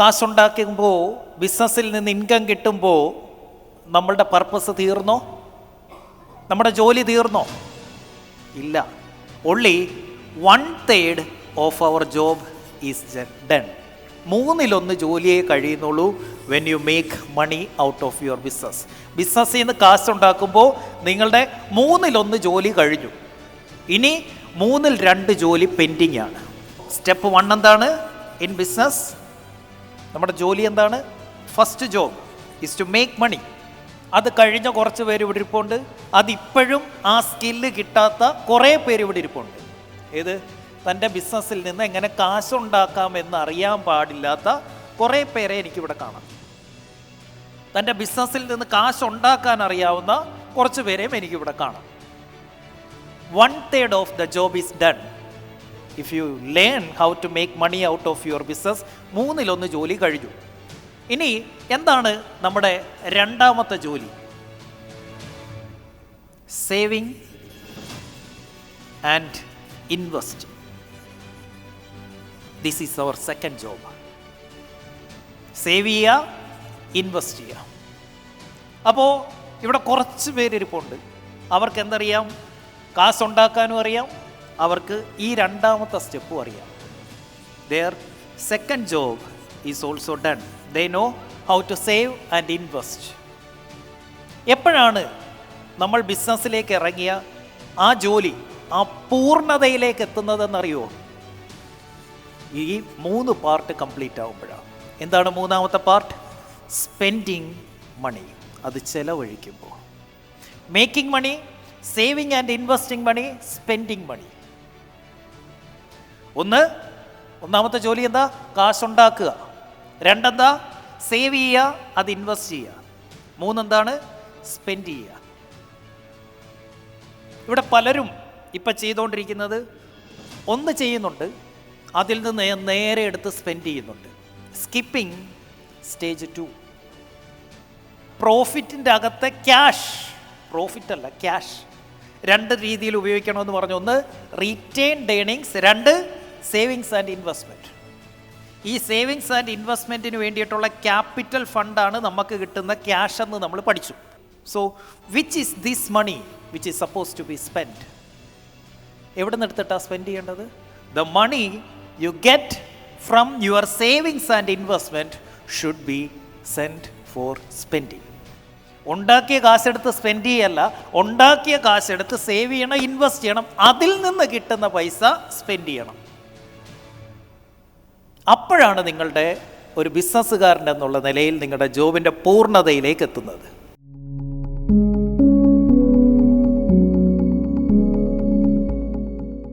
കാശുണ്ടാക്കുമ്പോൾ ബിസിനസ്സിൽ നിന്ന് ഇൻകം കിട്ടുമ്പോൾ നമ്മളുടെ പർപ്പസ് തീർന്നോ? നമ്മുടെ ജോലി തീർന്നോ? ഇല്ല. Only one third of our job is done മൂന്നിലൊന്ന് ജോലിയെ കഴിയുന്നുള്ളൂ when you make money out of your business ബിസിനസ്സിൽ നിന്ന് കാശുണ്ടാക്കുമ്പോൾ നിങ്ങളുടെ മൂന്നിലൊന്ന് ജോലി കഴിഞ്ഞു. ഇനി മൂന്നിൽ രണ്ട് ജോലി പെൻഡിങ് ആണ്. സ്റ്റെപ്പ് വൺ എന്താണ്? ഇൻ ബിസിനസ് നമ്മുടെ ജോലി എന്താണ്? First job is to make money അത് കഴിഞ്ഞ കുറച്ച് പേര് ഇവിടെ ഇരിപ്പുണ്ട്. അതിപ്പോഴും ആ സ്കില്ല് കിട്ടാത്ത കുറേ പേര് ഇവിടെ ഇരിപ്പുണ്ട്. ഏത്? തന്റെ ബിസിനസ്സിൽ നിന്ന് എങ്ങനെ കാശുണ്ടാക്കാമെന്ന് അറിയാൻ പാടില്ലാത്ത കുറേ പേരെ എനിക്കിവിടെ കാണാം. തന്റെ ബിസിനസ്സിൽ നിന്ന് കാശുണ്ടാക്കാൻ അറിയാവുന്ന കുറച്ച് പേരെയും എനിക്കിവിടെ കാണാം. One third of the job is done if you learn how to make money out of your business മൂന്നിലൊന്ന് ജോലി കഴിഞ്ഞു. ഇനി എന്താണ് നമ്മുടെ രണ്ടാമത്തെ ജോലി? Saving and invest this is our second job save ചെയ്യുക ഇൻവെസ്റ്റ് ചെയ്യുക. അപ്പോൾ ഇവിടെ കുറച്ച് പേരിരിപ്പുണ്ട് അവർക്ക് എന്തറിയാം? കാശുണ്ടാക്കാനും അറിയാം. അവർക്ക് ഈ രണ്ടാമത്തെ സ്റ്റെപ്പും അറിയാം. Their second job is also done they know how to save and invest എപ്പോഴാണ് നമ്മൾ ബിസിനസ്സിലേക്ക് ഇറങ്ങിയ ആ ജോലി ആ പൂർണതയിലേക്ക് എത്തുന്നതെന്നറിയോ? ഈ മൂന്ന് പാർട്ട് കംപ്ലീറ്റ് ആകുമ്പോഴാണ് എന്താണ് മൂന്നാമത്തെ പാർട്ട് സ്പെൻഡിങ് മണി അത് ചിലവഴിക്കുമ്പോൾ. Making money saving and investing money spending money ഒന്ന് ഒന്നാമത്തെ ജോലി എന്താ? കാശുണ്ടാക്കുക. രണ്ടെന്താ? സേവ് ചെയ്യുക അത് ഇൻവെസ്റ്റ് ചെയ്യുക. മൂന്നെന്താണ്? സ്പെൻഡ് ചെയ്യുക. ഇവിടെ പലരും ഇപ്പം ചെയ്തുകൊണ്ടിരിക്കുന്നത് ഒന്ന് ചെയ്യുന്നുണ്ട് അതിൽ നിന്ന് നേരെ എടുത്ത് സ്പെൻഡ് ചെയ്യുന്നുണ്ട്. Skipping stage two. പ്രോഫിറ്റിന്റെ അകത്തെ ക്യാഷ് പ്രോഫിറ്റ് അല്ല ക്യാഷ്. രണ്ട് രീതിയിൽ ഉപയോഗിക്കണമെന്ന് പറഞ്ഞു ഒന്ന് റീറ്റെയിൻ ഡേണിങ്സ് രണ്ട് സേവിങ്സ് ആൻഡ് ഇൻവെസ്റ്റ്മെന്റ് ഈ സേവിങ്സ് ആൻഡ് ഇൻവെസ്റ്റ്മെന്റിന് വേണ്ടിയിട്ടുള്ള ക്യാപിറ്റൽ ഫണ്ടാണ് നമുക്ക് കിട്ടുന്ന ക്യാഷ് എന്ന് നമ്മൾ പഠിച്ചു. So which is this money which is suppose to be spend എവിടെ നിന്ന് എടുത്തിട്ടാണ് സ്പെൻഡ് ചെയ്യേണ്ടത്? The money you get from your savings and investment should be send for spending ഉണ്ടാക്കിയ കാശെടുത്ത് സ്പെൻഡ് ചെയ്യല്ല ഉണ്ടാക്കിയ കാശെടുത്ത് സേവ് ചെയ്യണം ഇൻവെസ്റ്റ് ചെയ്യണം അതിൽ നിന്ന് കിട്ടുന്ന പൈസ സ്പെൻഡ് ചെയ്യണം. അപ്പോഴാണ് നിങ്ങളുടെ ഒരു ബിസിനസ്സുകാരൻ എന്നുള്ള നിലയിൽ നിങ്ങളുടെ ജോബിന്റെ പൂർണതയിലേക്ക് എത്തുന്നത്.